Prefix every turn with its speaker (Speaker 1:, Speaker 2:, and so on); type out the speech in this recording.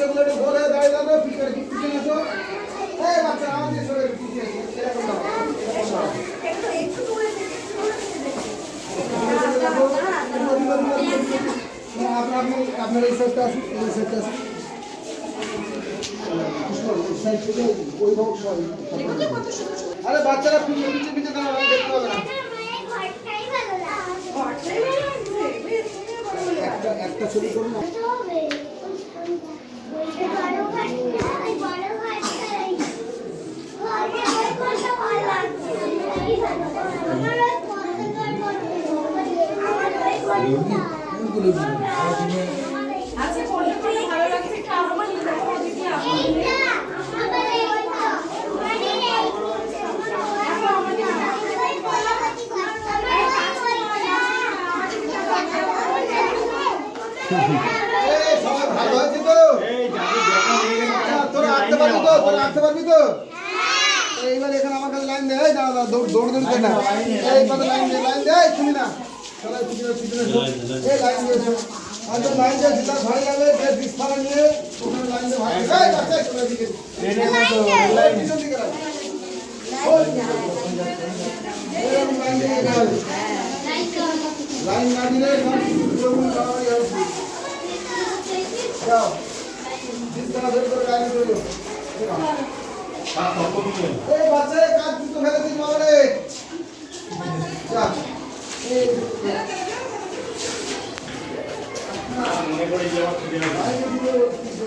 Speaker 1: বাচ্চাগুলো গোল দাঁড়িয়ে দাঁড়াবে পিছনে পিছনে আসো এই বাচ্চা, আমাদের সরে পিছিয়ে আসো এরকম আপনি আপনি আপনার এই সাইডটা আসুন, এই সাইডটা আসুন। সবাই আরে বাচ্চারা পিছিয়ে পিছিয়ে পিছিয়ে দাঁড়ানো দেখতে হবে না। একটা ছবি করুন না
Speaker 2: আচ্ছা কোনটা করে ভালো লাগছে একটু আমার দেখো দেখি আপনার
Speaker 1: এই সবাই ভালো হয়েছে তো আচ্ছা, তোরা আঁকতে পারবি তো তোরা আঁকতে পারবি তো এইবার এখানে আমার কাছে লাইন দে এই দাঁড়া দাঁড়া, দৌড় না এই লাইন দে লাইন দে এই তুমি না সবাই পিছনে পিছনে লাইন দিয়েছ আচ্ছা লাইন দিয়ে সিধা ঘরে যাবে যে বিস্তারা নিয়ে ওখানে লাইন দিয়ে ভাগ এই বাচ্চা চলে দিকে এই পিছন ね、これ、じゃ、